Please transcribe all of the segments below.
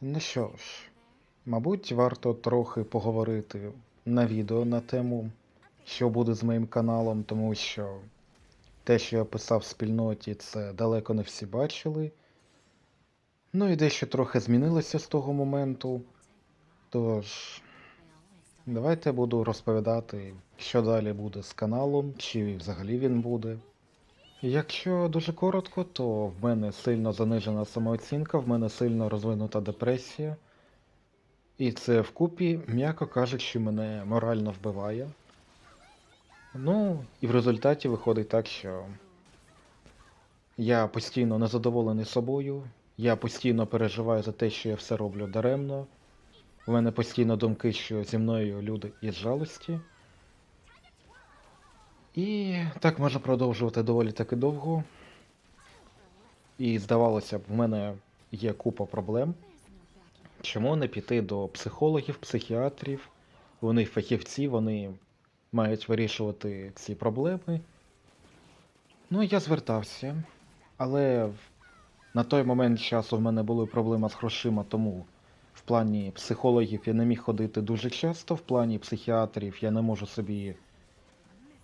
Ну що ж, мабуть, варто трохи поговорити на відео на тему, що буде з моїм каналом, тому що те, що я писав в спільноті, це далеко не всі бачили. Ну і дещо трохи змінилося з того моменту. Тож, давайте буду розповідати, що далі буде з каналом, чи взагалі він буде. Якщо дуже коротко, то в мене сильно занижена самооцінка, в мене сильно розвинута депресія. І це вкупі, м'яко кажучи, мене морально вбиває. Ну, і в результаті виходить так, що я постійно незадоволений собою, я постійно переживаю за те, що я все роблю даремно. У мене постійно думки, що зі мною люди із жалості. І так можна продовжувати доволі таки довго. І здавалося б, в мене є купа проблем. Чому не піти до психологів, психіатрів? Вони фахівці, вони мають вирішувати ці проблеми. Ну, я звертався, але на той момент часу в мене були проблеми з грошима, тому в плані психологів я не міг ходити дуже часто, в плані психіатрів я не можу собі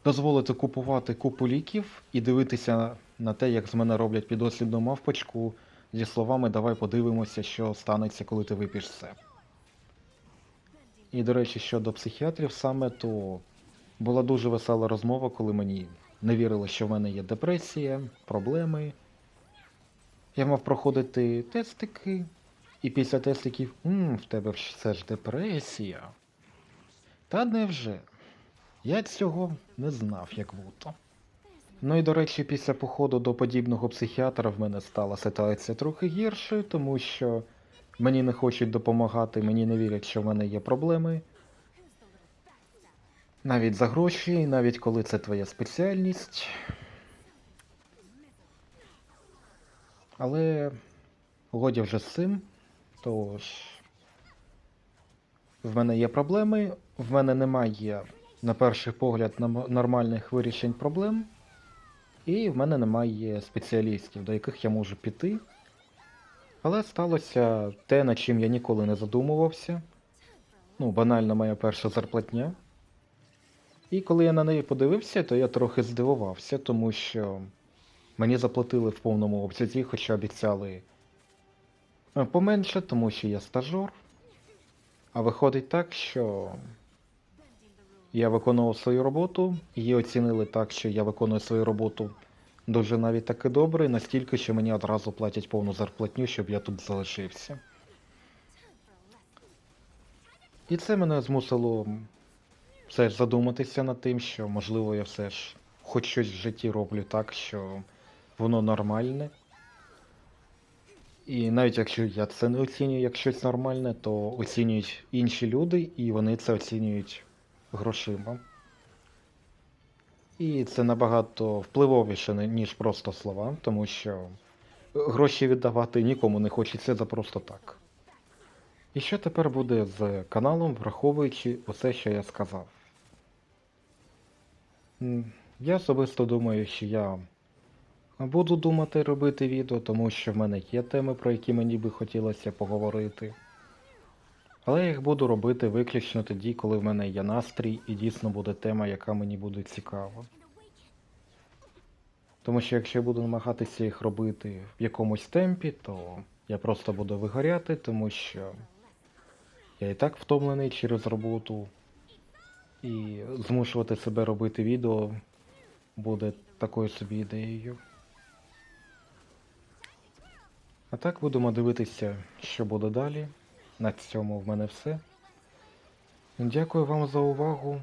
дозволити купувати купу ліків і дивитися на те, як з мене роблять підослідну мавпочку зі словами давай подивимося, що станеться, коли ти вип'єш це. І, до речі, щодо психіатрів саме, то була дуже весела розмова, коли мені не вірили, що в мене є депресія, проблеми. Я мав проходити тестики, і після тестиків, «М, в тебе це ж депресія. Та невже? Я цього не знав, як будто. Ну і до речі, після походу до подібного психіатра в мене стала ситуація трохи гіршою, тому що мені не хочуть допомагати, мені не вірять, що в мене є проблеми. Навіть за гроші, навіть коли це твоя спеціальність. Але годі вже з цим. Тож. В мене є проблеми, в мене немає, на перший погляд, нормальних вирішень проблем. І в мене немає спеціалістів, до яких я можу піти. Але сталося те, над чим я ніколи не задумувався. Ну, банально моя перша зарплатня. І коли я на неї подивився, то я трохи здивувався, тому що мені заплатили в повному обсязі, хоча обіцяли е, поменше, тому що я стажор. А виходить так, що я виконував свою роботу, її оцінили так, що я виконую свою роботу дуже навіть таки добре, настільки, що мені одразу платять повну зарплатню, щоб я тут залишився. І це мене змусило все ж задуматися над тим, що можливо я все ж хоч щось в житті роблю так, що воно нормальне. І навіть якщо я це не оцінюю як щось нормальне, то оцінюють інші люди, і вони це оцінюють грошима. І це набагато впливовіше, ніж просто слова, тому що гроші віддавати нікому не хочеться за просто так. І що тепер буде з каналом, враховуючи усе, що я сказав? Я особисто думаю, що я буду думати робити відео, тому що в мене є теми, про які мені би хотілося поговорити. Але я їх буду робити виключно тоді, коли в мене є настрій і дійсно буде тема, яка мені буде цікава. Тому що якщо я буду намагатися їх робити в якомусь темпі, то я просто буду вигоряти, тому що я і так втомлений через роботу. І змушувати себе робити відео буде такою собі ідеєю. А так будемо дивитися, що буде далі. На цьому в мене все. Дякую вам за увагу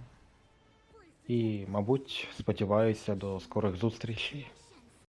і, мабуть, сподіваюся до скорих зустрічей.